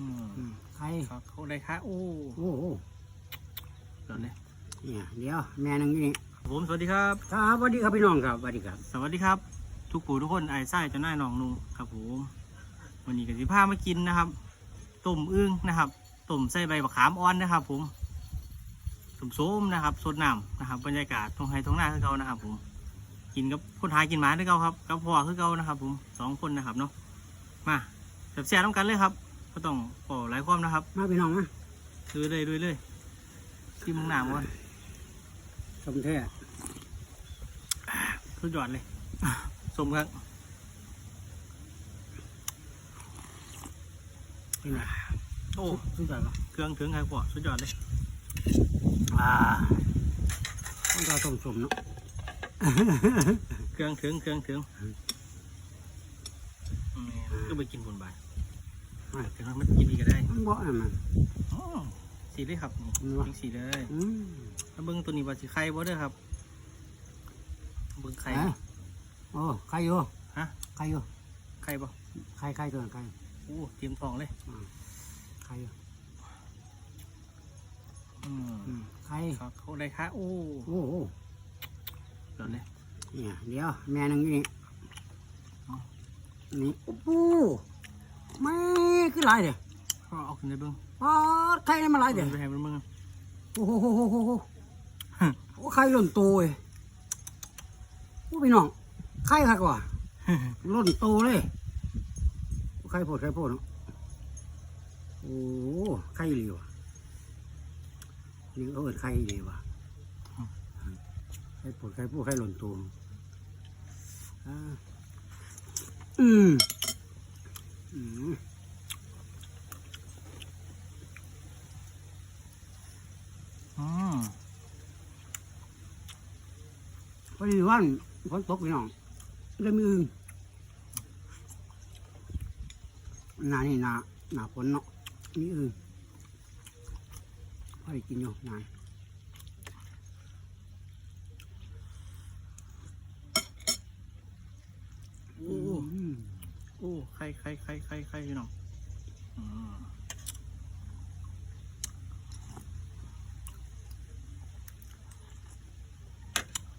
อืมอืมไข่ครับเขาได้ค่ะโอ้โอ้โหเดี๋ยวเลยเนี่ยเดี๋ยวแม่นึงนี่ผมสวัสดีครับครับสวัสดีครับพี่น้องครับสวัสดีครับ สวัสดีครับ ทุกผู้ทุกคนไอ้ไส้เจะหน้ายหนองนุงครับผมวันนี้ก็สิพามากินนะครับต้มอึ้งนะครับต้มใส่ใบมะขามอ่อนนะครับ ผมต้มส้มนะครับสดน้ำนะครับ บรรยากาศตรงไฮตรงหน้าคือเก่านะครับ ผม กินกับคนหากินหมาคือเก่าครับกับพ่อคือเก่านะครับ ผมสองคนนะครับเนาะมาเสียบเสียน้ำกันเลยครับ ก็ต้องขอหลายความนะครับมาพี่น้องมาดูเลยดูเลยที่มึงหนามก่อนสมแท้สุดยอดเลยสมครับเป็นไงโอ้สุดยอดปะเครื่องถึงครับพ่อสุดยอดเลยอ่าต้องการต้มสมเนาะเครื่องถึงเครื่องถึงอืมก็ไปกินบนบ่าย ถึงมันกินอีกก็ได้มันบ่อะมัน อ๋อสีเลยครับนี่อืมพริกสีเลยอืมแล้วเบิ้งตัวนี้ว่าสีไข่บ่เด้อครับเบิ้งไข่เอ้ยโอ้ไข่อยู่ฮะไข่อยู่ไข่บ่ไข่ไข่ตัวนั้นไข่โอ้เตรียมทองเลยไข่อยู่อืมอืมไข่ครับเขาได้ค่ะโอ้โอ้โหเดี๋ยวเลยเนี่ยเดี๋ยวแม่นึงนี่นี่โอ้โห แม่คือหลายเด้อพ่อเอาขึ้นได้เบิ้งอ๋อไข่นี่มันหลายเด้อไปให้มันเบิ้งโอ้โหโหโหโหโหโอ้ไข่หล่นโตเลยโอ้พี่น้องไข่ค่ะกว่าหล่นโตเลยโอ้ไข่โพดไข่โพดเนาะโอ้ไข่เหลียวอะนี่เขาเอิดไข่เหลียวว่ะไข่โพดไข่โพดไข่หล่นโตอ่าอืม อืมอืมพอดีวันฝนตกพี่น้องเลยมีอึงหนานี่หนาหนาฝนเนาะมีอึงพอดีกินอยู่นาน โอ้ อืม โอ้ ไข่ไข่ไข่ไข่ไข่พี่น้องอืม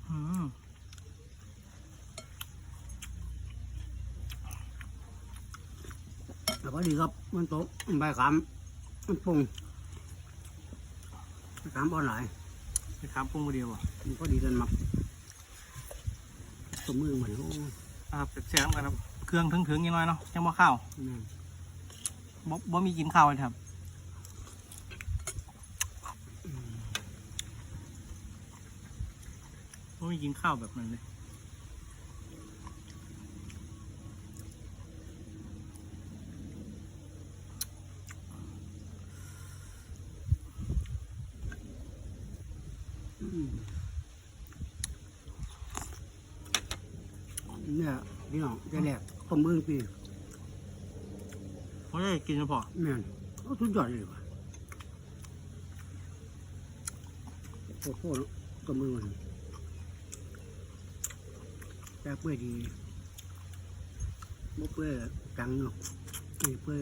อืมแต่พอดีครับมันตกใบขามมันปรุงใบขามอ่อนหลายไปถามปรุงมาเดียวอะมันพอดีกันมักตัวมือเหมือนโอ้อ่าเสียงกันครับ เครื่องถึงๆยังน้อยเนาะยังบ่ข้าวนี่บ่บ่มีกินข้าวเลยครับบ่มีกินข้าวแบบนั้นเลยอืมเนี่ยพี่น้องจะแหลก ต้มมือปีเพราะได้กินเฉพาะแม่นโอ้สุดยอดเลยว่ะโอ้โหตัวมือมันแป๊บเปื่อยดีบ่เปื่อยจังเนาะนี่เปื่อย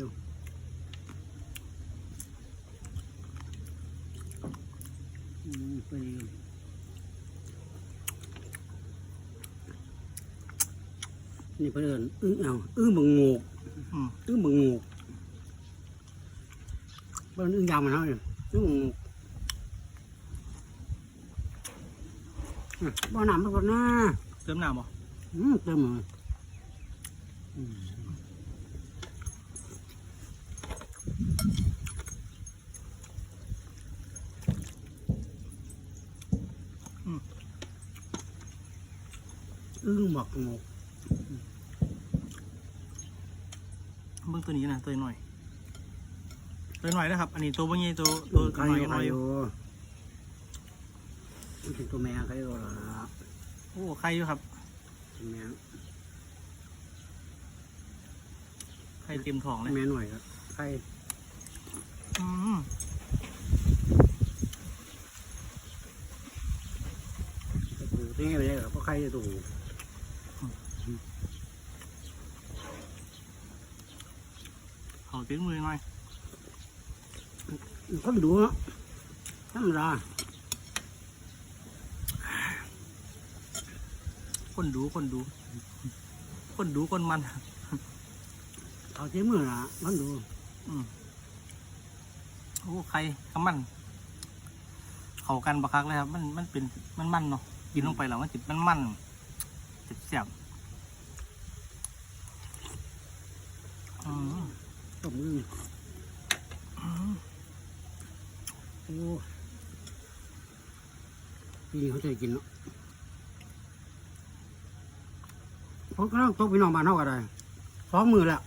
อืมเปื่อยดี นี่เพื่อนอึ้งเอาอึ้งบังงูกอืมอึ้งบังงูกเปิ้นอึ้งยาวมันเท่าเนี่ยอึ้งบังงูกอะบ่อน้ำมันก็น่าเติมน้ำบ่อืมเต็มเลยอืมอึ้งหมักงก เบิ่ง ตัวนี้นะตัวหน่อยตัวหน่อยนะครับ อันนี้ตัวบ่ใหญ่ตัวตัวใครน้อยอยู่ใคน้รอยออยู่ยู่มันเป็นตัวแม่ใครอยู่ล่ะโอ้ไข่อยู่ครับตัวแม่ไข่เต็มท้องเลยแม่หน่อยครับใครอืมไปปลูกที่นี่ไปเลยครับเพราะใครจะถู กเขาถึงมือหน่อยคนดูเนาะธรรมดาคนดูคนดู คนดูคนมันเขาใช้มือละคนดูอืมโอ้ใครกับมัน เข้ากันบักคักเลยครับ มันมันเป็นมันมันเนาะกินลงไปแล้วมันจิมันมันเจ็บเสียบอืม ต้มมืออืมโอ้ปีนี้เขาจะได้กินเนาะผมก็ต้องตกพี่น้องบ้านเท่ากันได้สองมือแล้ว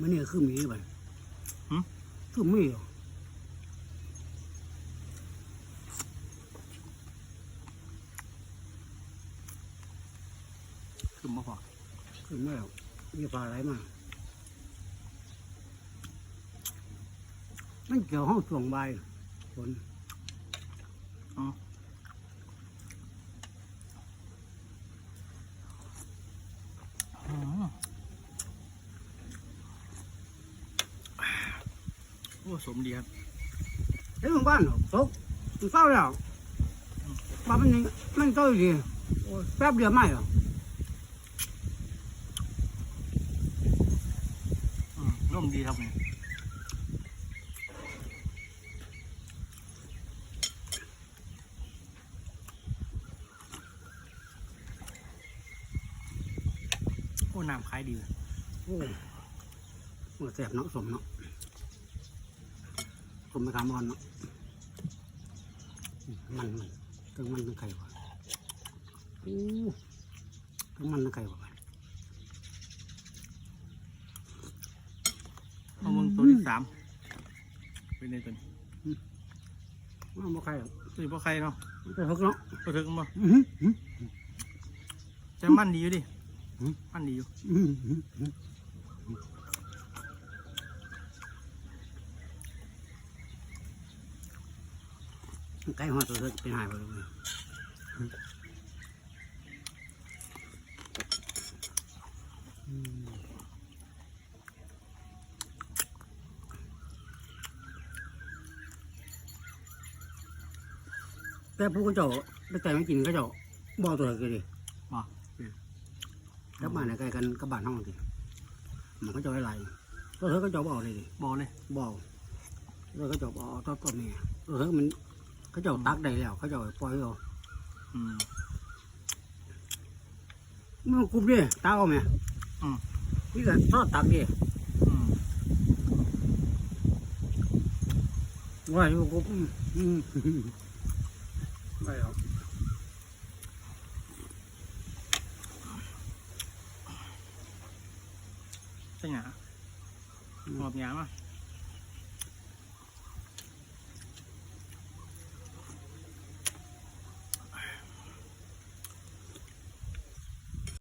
มันนี่คือหมีไปคือหมีเหรอคือมาพอ คือไม่เอามีปลาอะไรมา มันเกี่ยวห้องช่วงใบายฝนอืมโอ้สมดีครับเฮ้ยมึงบ้านเหรอตกมันเศร้าแล้วปลามันยังมันเศร้าอยู่ดีโอ้ยแป๊บเดียวไม่หรออืม ร่มดีครับเนี่ยโอ้น้ำคล้ายดีเลยโอ้ยหัวแสบเนาะสมเนาะสมไปขามอนเนาะมันมันทั้งมันทั้งไข่ว่ะโอ้ทั้งมันทั้งไข่ว่ะ เอามึงตัวที่สามเป็นในตัวนี้มันบ่ไข่หรอกตัวนี้พวกใครเนาะมันไปหกเนาะตัวถึงมาอื้อหืออื้อจะมั่นดีอยู่ดิหืมมั่นดีอยู่หืออื้อหือไก่หัวตัวเธอเป็นหายไปเลยอืม แต่ผู้ก็เจ้าไปแต่ไม่กินก็เจ้าบ่ตัวเลยดิบ่แล้วบ้านไหนใกล้กันกับบ้านห้องสิมันก็เจ้าอะไรตัวเธอก็เจ้าบ่เอาเลยดิบอกเลยบ่เอาตัวก็เจ้าบ่เอาตัวตัวแม่ตัวเธอมันเขาเจ้าตักได้แล้ว เขาเจ้าปล่อยเอาอืมมันกรุบดิตักเอาไหมอืมนี่ก็ทอดตักดิอืมว่าอยู่กรุบ อืมอืมไม่เอาใช่หงาหอบหยามาอ